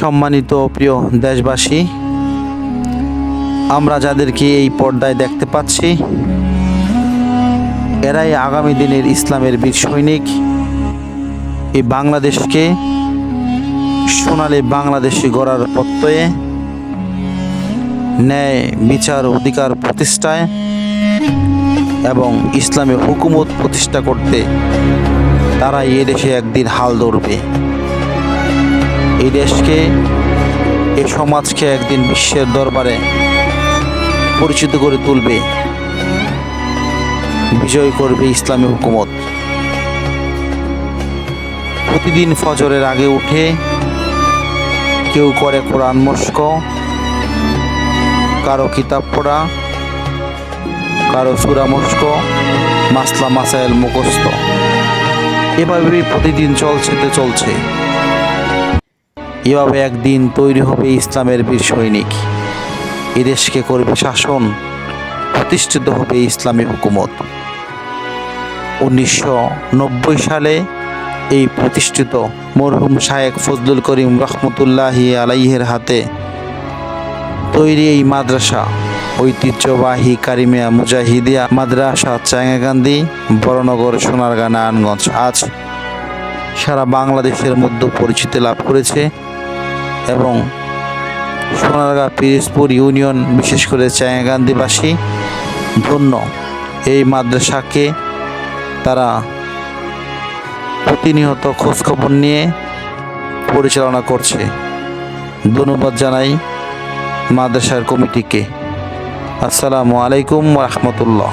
সম্মানিত প্রিয় দেশবাসী, আমরা যাদেরকে এই পর্দায় দেখতে পাচ্ছি, এরাই আগামী দিনের ইসলামের বীর সৈনিক। এই বাংলাদেশকে সোনালী বাংলাদেশি গড়ার প্রত্যয়ে ন্যায়, বিচার, অধিকার প্রতিষ্ঠায় এবং ইসলামী হুকুমত প্রতিষ্ঠা করতে তারা এ দেশে একদিন হাল ধরবে। এই দেশকে, এই সমাজকে একদিন বিশ্বের দরবারে পরিচিত করে তুলবে। বিজয় করবে ইসলামী হুকুমত। প্রতিদিন ফজরের আগে উঠে কেউ করে কোরআন মস্ক, কারও কিতাব পড়া, কারও সুরা মস্ক, মাসলা মাসাইল মুখস্থ। এভাবেই প্রতিদিন চলছে চলছে। এভাবে একদিন তৈরি হবে ইসলামের বীর সৈনিক। এদেশকে করবে শাসন, প্রতিষ্ঠিত হবে ইসলামী হুকুমত। উনিশশো নব্বই সালে এই প্রতিষ্ঠিত মরহুম শায়েক ফজলুল করিম রহমতুল্লাহি আলাইহের হাতে তৈরি এই মাদ্রাসা, ঐতিহ্যবাহী কারিমিয়া মুজাহিদিয়া মাদ্রাসা, চাঙ্গাগান্ধী, বড়নগর, সোনারগাঁ, নারায়ণগঞ্জ। আজ সারা বাংলাদেশের মধ্যে পরিচিতি লাভ করেছে এবং সোনারগাঁ পিরিজপুর ইউনিয়ন, বিশেষ করে চাঙ্গাগান্ধীবাসী ধন্য এই মাদ্রাসাকে তারা প্রতিনিয়ত খোঁজখবর নিয়ে পরিচালনা করছে। ধন্যবাদ জানাই মাদ্রাসার কমিটিকে। আসসালামু আলাইকুম রহমতুল্লাহ।